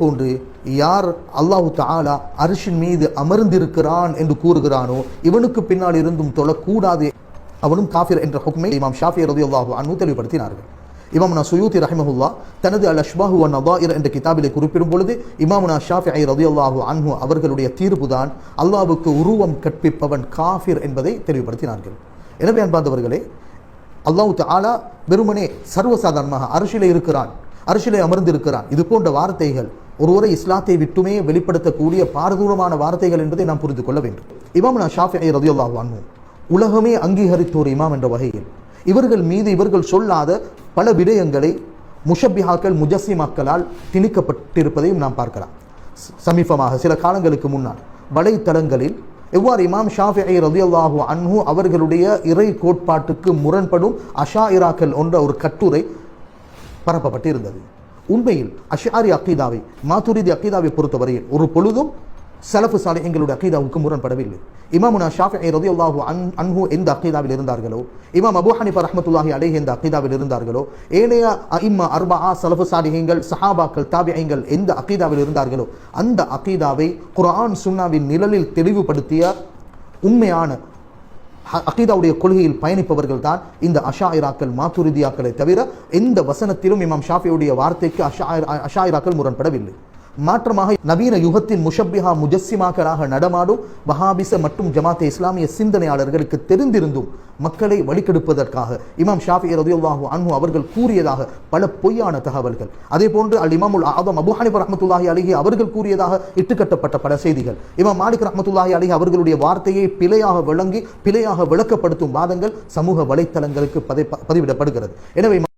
போன்று யார் அல்லாஹு தாலா அரிஷின் மீது அமர்ந்திருக்கிறான் என்று கூறுகிறானோ இவனுக்கு பின்னால் இருந்தும் தொழக்கூடாது. அவனும் காஃபிர் என்ற ஹுக்மை இமாம் ஷாஃபி ரதியுல்லாஹு அன்பு தெளிவுபடுத்தினார்கள். இமாமுனா சுயூத்தி ரஹமஹுல்லா தனது அல் அஷ்பாஹு வ நதாயிர் என்ற கிதாபிலே குறிப்பிடும் பொழுது இமாமுனா ஷாஃபி ஐ ரதி அல்லாஹு அன்ஹு அவர்களுடைய தீர்ப்புதான் அல்லாவுக்கு உருவம் கற்பிப்பவன் காஃபிர் என்பதை தெளிவுபடுத்தினார்கள். எனவே அன்பார்ந்தவர்களே அல்லாஹு ஆலா வெறுமனே சர்வசாதாரணமாக அரசியலே இருக்கிறான் அரசியலே அமர்ந்திருக்கிறான். இது போன்ற வார்த்தைகள் ஒருவரை இஸ்லாத்தை விட்டுமே வெளிப்படுத்தக்கூடிய பாரதூரமான வார்த்தைகள் என்பதை நாம் புரிந்து கொள்ள வேண்டும். இமாம் நான் ஷாஃபி ரதியுல்லாஹ் அன்ஹு உலகமே அங்கீகரித்தோர் இமாம் என்ற வகையில் இவர்கள் மீது இவர்கள் சொல்லாத பல விடயங்களை முஷப்பிஹாக்கள் முஜஸ்ஸிமாக்களால் திணிக்கப்பட்டிருப்பதையும் நாம் பார்க்கலாம். சமீபமாக சில காலங்களுக்கு முன்னால் வலைத்தளங்களில் எவ்வாறு இமாம் ஷாஃபிஐ ரதியல்லாஹு அன்ஹு அவர்களுடைய இறை கோட்பாட்டுக்கு முரண்படும் அஷா இராக்கள் என்ற ஒரு கட்டுரை பரப்பப்பட்டிருந்தது. உண்மையில் அஷாரி அக்கீதாவை மாத்துரிதி அக்கீதாவை பொறுத்தவரையில் ஒரு பொழுதும் சலஃபு சாலிஹங்களுடைய அக்கீதாவுக்கு முரண்படவில்லை. இமாமுனா ஷாஃபி ரதியுல்லாஹு அன் அன்ஹு எந்த அக்கீதாவில் இருந்தார்களோ இமாம் அபு ஹனிஃபா ரஹமத்துல்லாஹி அலேஹ் எந்த அக்கீதாவில் இருந்தார்களோ ஏனைய இம்மா அர்பா ஆ சலஃபு சாலிஹங்கள் சஹாபாக்கள் தாபியங்கள் எந்த அக்கீதாவில் இருந்தார்களோ அந்த அக்கீதாவை குரான் சுன்னாவின் நிழலில் தெளிவுபடுத்திய உண்மையான அகீதாவுடைய கொள்கையில் பயணிப்பவர்கள் தான் இந்த அஷாயிராக்கள் மாத்துரிதியாக்களை தவிர எந்த வசனத்திலும் இமாம் ஷாஃபியுடைய வார்த்தைக்கு அஷா அஷாயிராக்கள் முரண்படவில்லை. மாற்றமாக நவீன யுகத்தின் முஷப்பிஹா முஜஸ்ஸிமாக்களாக நடமாடும் வஹாபிச மற்றும் ஜமாத்தே இஸ்லாமிய சிந்தனையாளர்களுக்கு தெரிந்திருந்தும் மக்களை வழிகெடுப்பதற்காக இமாம் ஷாஃபி ரதியுல்லாஹு அன்ஹு அவர்கள் கூறியதாக பல பொய்யான தகவல்கள். அதே போன்று அல் இமாமுல் ஆதம் அபு ஹனிப் ரஹமத்துல்லாஹி அலிஹி அவர்கள் கூறியதாக இட்டுக்கட்டப்பட்ட பல செய்திகள். இமாம் மாலிக் ரஹமத்துல்லாஹி அலிஹி அவர்களுடைய வார்த்தையை பிழையாக விளங்கி பிழையாக விளக்கப்படுத்தும் வாதங்கள் சமூக வலைத்தளங்களுக்கு பதிவிடப்படுகிறது. எனவே